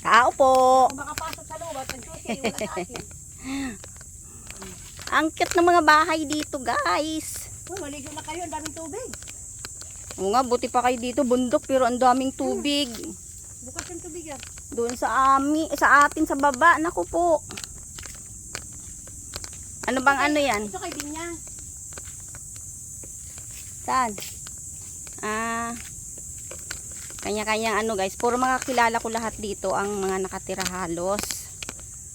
Kao po. Kung makapasok sa loob at nagsusi, wala sa akin. Ang cute ng mga bahay dito, guys. Uy, maligo na kayo, ang daming tubig. Oo nga, buti pa kayo dito, bundok, pero ang daming tubig. Bukas yung tubig yan. Doon sa ami, sa atin sa baba, naku po. Ano bang ano yan? Ito kay Binyang. Saan? Ah, kanya-kanyang ano guys, puro mga kilala ko lahat dito ang mga nakatira halos.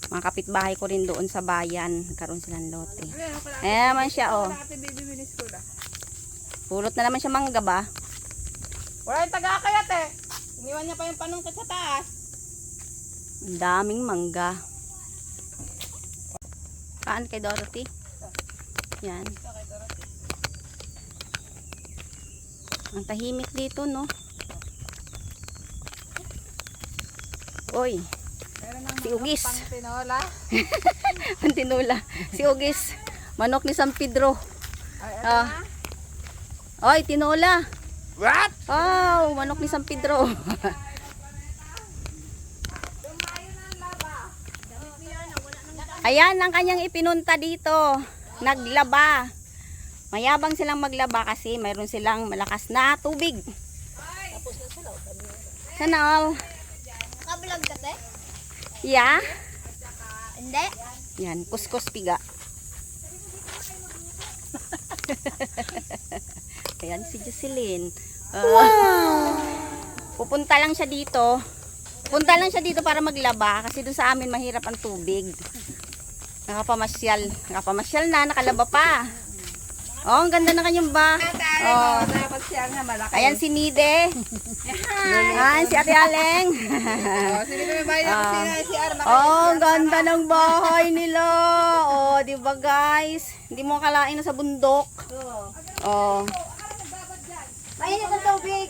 Mga kapitbahay ko rin doon sa bayan, karon silang lote. Eh naman siya oh. Pulot na naman siya mangga ba? Wala yung taga-akayat eh. Iniwan niya pa yung panungkot sa taas. Ang daming mangga. Paan kay Dorothy? Yan. Ang tahimik dito, no? Oy, si Ugis. Tinola. Ang tinula. Si Ugis. Manok ni San Pedro. Ah. Oy, tinola. What? Wow, manok ni San Pedro. Ayan ang kanyang ipinunta dito. Naglaba. Mayabang silang maglaba kasi mayroon silang malakas na tubig. Sana all. Yeah. Hindi. Yan, kuskus piga. Ayan si Jocelyn. Ah, Pupunta lang siya dito. Punta lang siya dito para maglaba kasi doon sa amin mahirap ang tubig. Nakapamasyal. Nakapamasyal na, nakalaba pa. Oh, ang ganda na kanyang ba. Oh. Siya nga malaki. Ayan si Nide. Ayan si Ate Aleng. Oh, sige may bayan Ah. sila si Arma. Oh, ang ganda ng bahay nila. Oh, 'di ba guys? Hindi mo akalain na sa bundok. Oh. Mainit ang tubig.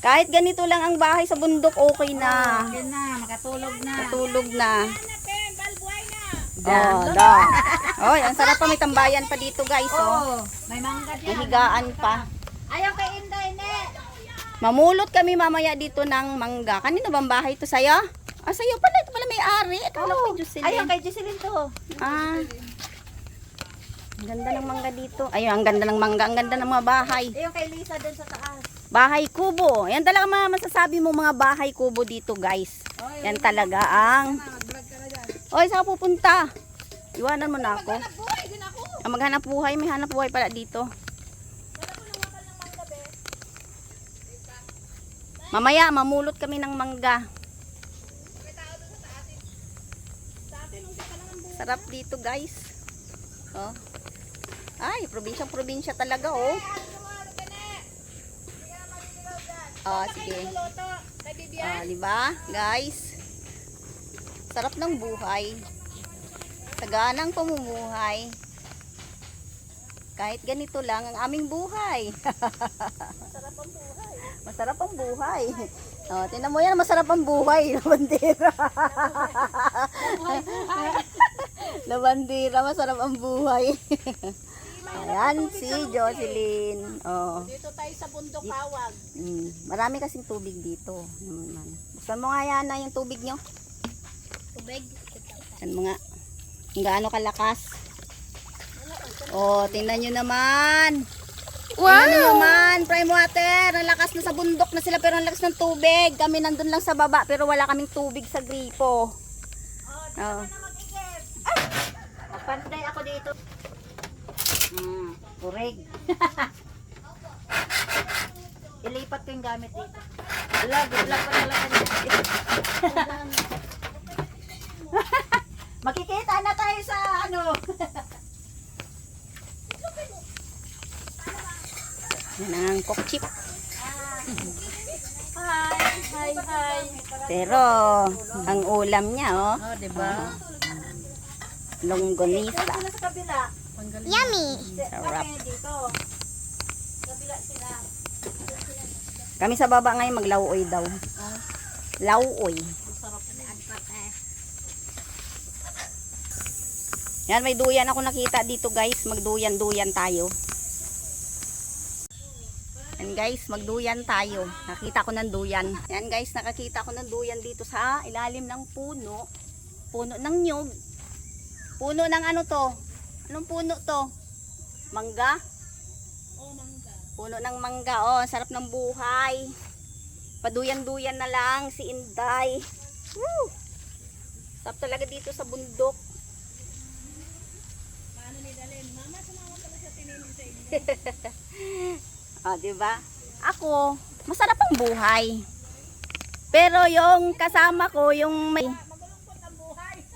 Kahit ganito lang ang bahay sa bundok, okay na. Yan na, makatulog na. Natulog na. Oh, da. Oh, ang sarap pa may tambayan pa dito, guys, oh. Oh, may mangga May higaan pa. Ayaw kay Inday, ne. Mamulot kami mamaya dito ng mangga. Kanino bang bahay to sa'yo? Ah, sa'yo pala. Ito pala may-ari. Ito pala kay Jocelyn. Ayaw kay Jocelyn to. Ah. Ang ganda ng mangga dito. Ayun, ang ganda ng mangga. Ang ganda ng mga bahay. Ayaw kay Lisa doon sa taas. Bahay kubo. Yan talaga mga masasabi mo mga bahay kubo dito, guys. Yan talaga ang... Oy, saan pupunta? Iwanan mo na ako. Buhay din ako. Ah, maghanap buhay. May hanap buhay pala dito. Mamaya, mamulot kami ng mangga. Sarap dito, guys. Oh. Ay, probinsyang probinsya talaga, oh. Ah, sige. Ah, di ba? Guys. Sarap ng buhay. Saganang pamumuhay. Kahit ganito lang ang aming buhay. masarap ang buhay. Masarap ang buhay. Oh, tingnan mo yan, masarap ang buhay. Labandera. Labandera, masarap ang buhay. Ayan si Jocelyn. Oh. Dito tayo sa bundok kawag. Mm, marami kasing tubig dito. Naman. Buksan mo nga yan na yung tubig nyo. Tubig. Yan mga gaano kalakas. Oh, tingnan nyo naman. Wow! Nyo naman, prime water. Ang lakas na sa bundok na sila pero ang lakas ng tubig. Kami nandun lang sa baba pero wala kaming tubig sa gripo. Oh. Pantay ako dito. Mm, kurig. Ilipat ko yung gamit dito. Wala, good luck pa talaga dito. Makikita na tayo sa ano. Yan ang cook chip. Hi, hi, hi. Pero ang ulam niya oh, Oh, di ba? longganisa. Yummy. Sarap. Kami sa baba ngayon maglauoy daw. Lauoy. Yan, may duyan ako nakita dito guys. Magduyan-duyan tayo. Yan guys, magduyan tayo. Nakita ko ng duyan. Yan guys, nakakita ko ng duyan dito sa ilalim ng puno. Puno ng nyug. Puno ng ano to? Anong puno to? Mangga? Puno ng mangga. Oh, sarap ng buhay. Paduyan-duyan na lang si Inday. Woo! Sarap talaga dito sa bundok. Ah, 'di ba? Ako, masarap ang buhay. Pero yung kasama ko, yung may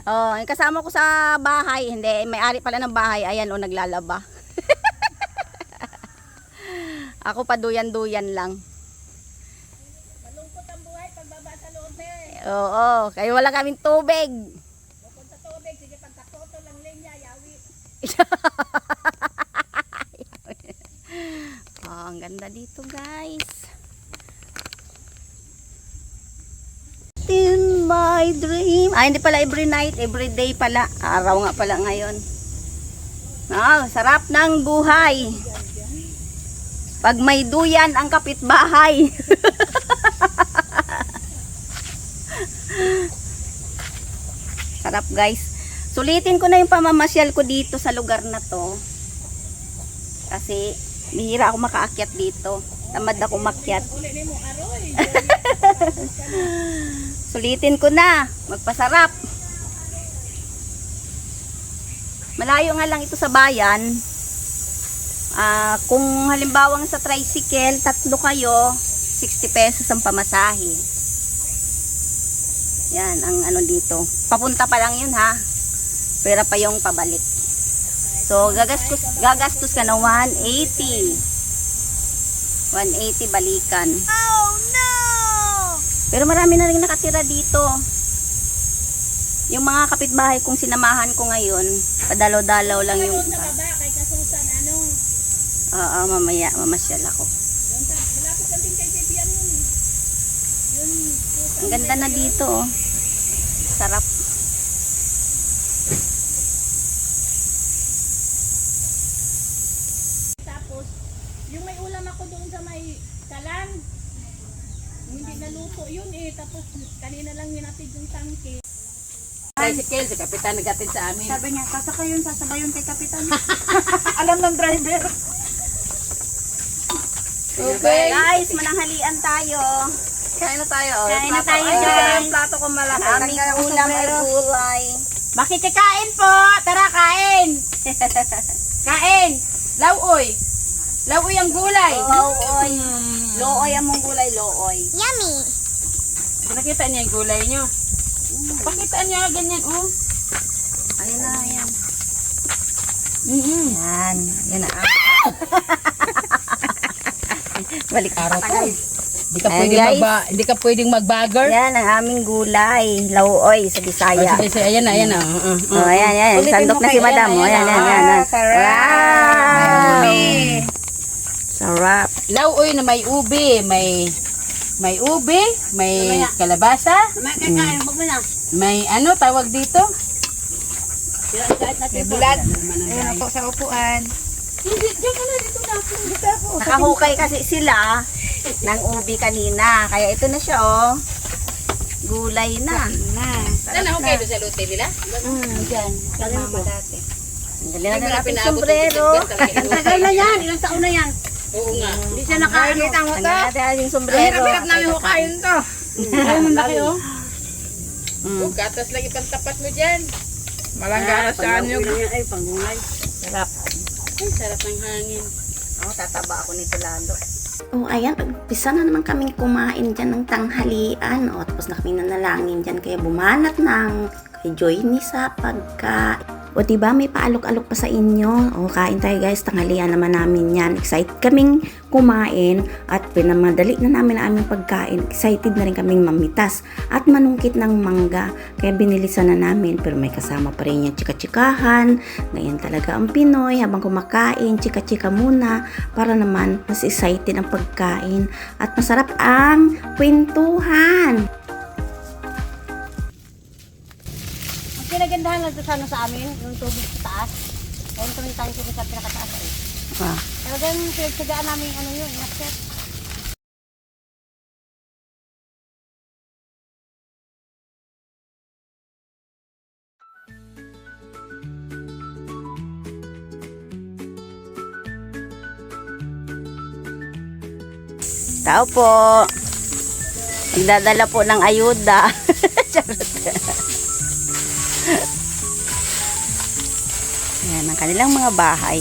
Oh, yung kasama ko sa bahay, hindi, may-ari pala ng bahay, ayan oh, naglalaba. Ako pa duyan-duyan lang. Malungkot ang buhay pagbaba sa loob eh. Oo, kaya wala kaming tubig. Bukod sa tubig, sige pagkakoto lang linya, yawi. Oh, ang ganda dito, guys. In my dream. Ah, hindi pala every night, every day pala. Araw nga pala ngayon. Ah, sarap ng buhay. Pag may duyan ang kapitbahay. sarap, guys. Sulitin ko na yung pamamasyal ko dito sa lugar na to. Kasi bihira ako makaakyat dito. Tamad ako makyat. Sulitin ko na. Magpasarap. Malayo nga lang ito sa bayan. Ah, kung halimbawang sa tricycle, tatlo kayo, 60 pesos ang pamasahe. Yan, ang ano dito. Papunta pa lang yun ha. Pera pa yung pabalik. So, gagastos, gagastos ka na 180. 180 balikan. Oh no! Pero marami na rin nakatira dito. Yung mga kapitbahay kong sinamahan ko ngayon, padalaw-dalaw lang yung Sa baba, kay Kasusan, ano? Oo, mamaya, mamasyal ako. Malapit lang din kay Bibian eh. Yun, Ang ganda na dito, oh. Sarap. Tapos, yung may ulam ako doon sa may kalan. Yung Hindi naluto yun eh. Tapos, kanina lang hinatid yung tangke. Tricycle, si Kapitan nagatid sa amin. Sabi niya, sasakay yun, sasabay yun kay Kapitan. Alam ng driver. Okay. Guys, mananghalian tayo. Kain na tayo. oh. Kain na tayo, Ay, guys. yung plato ko malaki. Aming ulam ay gulay. Makikikain po! Tara, kain! kain! Lauoy! Lauoy ang gulay! Looy. Looy ang mong gulay, looy. Yummy! Nakita niya yung gulay niyo? Pakita niya ganyan, oh. Ayun na, yan. Mm-hmm. Yan. Yan na. Balik Araw tayo. Di ka Ayan, pwedeng guys. magba, di ka pwedeng magbagger. Yan ang aming gulay. Lauoy sa Oh, Bisaya. sige, sige, ayan na, ayan na. Uh, uh, Oh, ayan, ayan. Ulitin Sandok na si madam. Oh, ayan, ayan, ayan. ayan. sarap. Wow. Yummy. Sarap. Lauoy na may ube, may may ube, may kalabasa, may ano tawag dito? May bulag. Ayan ako sa upuan. Hindi, diyan ka na dito na ako. Dito ako. Nakahukay kasi sila ng ubi kanina. Kaya ito na siya, oh. Gulay na. Saan ako kayo sa lote nila? Mm, dyan. Mama dati. Dali na natin sombrero. Ang tagal na yan. Ilang taon na yan. Oo nga. Hindi siya nakaano. Tanggal natin yung sombrero. hukayin to. Ay, malaki oh. Mm. Huwag gatas lang ipantapat mo dyan. Malanggara sa anyo. Ay, pangulay. Sarap. Ay, sarap ng hangin. Oh, tataba ako nito lalo. Oh, ayan, umpisa na naman kaming kumain dyan ng tanghalian. O, tapos na kami nanalangin dyan. Kaya bumanat ng kay Joy ni sa pagkain. O, diba, may paalok-alok pa sa inyo. O, kain tayo guys, tanghalian naman namin yan. Excited kaming kumain at pinamadali na namin ang aming pagkain. Excited na rin kaming mamitas at manungkit ng mangga. Kaya binilisan na namin, pero may kasama pa rin yung chika-chikahan. Ganyan talaga ang Pinoy. Habang kumakain, chika-chika muna para naman mas excited ang pagkain at masarap ang kwentuhan. tindahan lang sa, sa amin, yung tubig sa taas. Meron kami tayong tubig sa pinakataas. Eh. Ah. Talagang pinagsagaan namin ano yun, inakyat. Tao po. Nagdadala po ng ayuda. Charot. Ayan ang kanilang mga bahay.